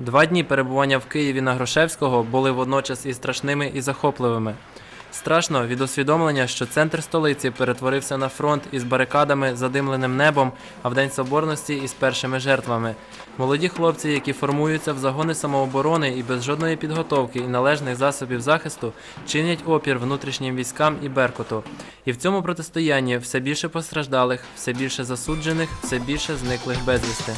Два дні перебування в Києві на Грошевського були водночас і страшними, і захопливими. Страшно від усвідомлення, що центр столиці перетворився на фронт із барикадами, задимленим небом, а в День Соборності із першими жертвами. Молоді хлопці, які формуються в загони самооборони і без жодної підготовки і належних засобів захисту, чинять опір внутрішнім військам і Беркуту. І в цьому протистоянні все більше постраждалих, все більше засуджених, все більше зниклих безвісти.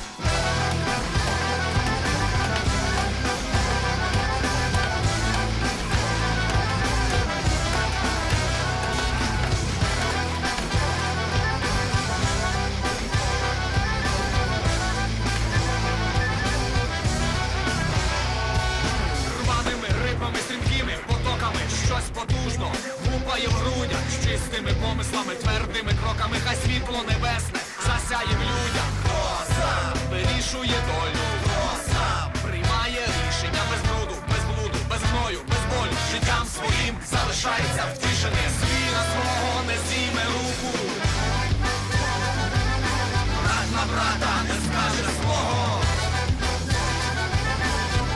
Твердими хай світло небесне засяє в людях. Хто сам вирішує долю, хто сам приймає рішення без бруду, без блуду, без гною, без болю. Життям своїм залишається втішений. Свій на свого не зійме руку. Брат на брата не скаже свого.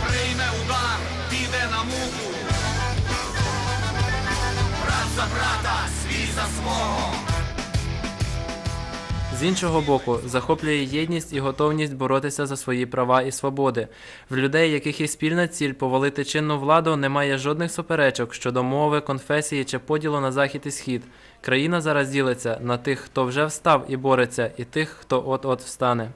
Прийме удар, піде на муку. Брат за брата, свій за свого. З іншого боку, захоплює єдність і готовність боротися за свої права і свободи. В людей, яких є спільна ціль повалити чинну владу, немає жодних суперечок щодо мови, конфесії чи поділу на захід і схід. Країна зараз ділиться на тих, хто вже встав і бореться, і тих, хто от-от встане.